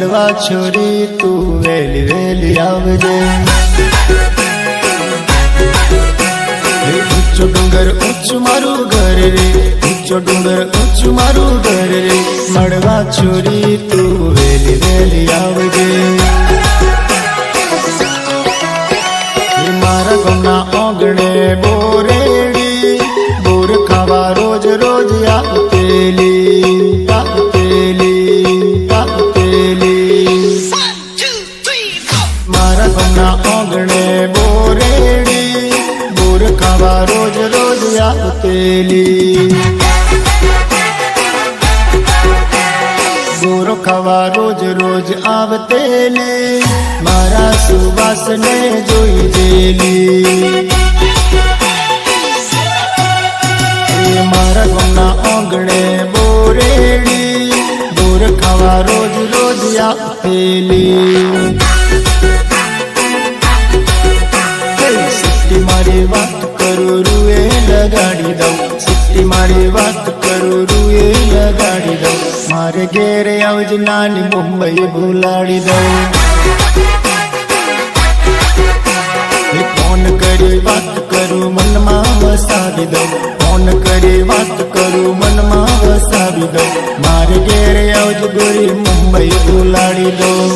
મળવા છોરી તું વેલી વેલી આવજે. ઊંચો ડુંગર, ઊંચું મારું ઘર રે. ઊંચો ડુંગર, ઊંચું મારું ઘર રે. મળવા છોરી તું વેલી વેલી આવજે. મારા ગમના આંગણે ગામના આંગણે બોરેડી, બોર ખાવા રોજ રોજ આવતેલી બોર ખાવા રોજ રોજ આવતેલી, મારા સુવાસને જોઈ જેલી. મારા ગામના આંગણે બોરેડી, બોર ખાવા રોજ રોજ આપેલી લગાડી દઉં સુટ્ટી મારી વાત કરું રૂએ લગાડી દઉં મારે ઘેરે આવજ નાની મુંબઈ ભૂલાડી દઉં ફોન કરી વાત કરું, મનમાં વસાવી દઉં ફોન કરી વાત કરું, મનમાં વસાવી દઉં મારે ઘેરે આવજ ગોરી મુંબઈ ભૂલાડી દઉં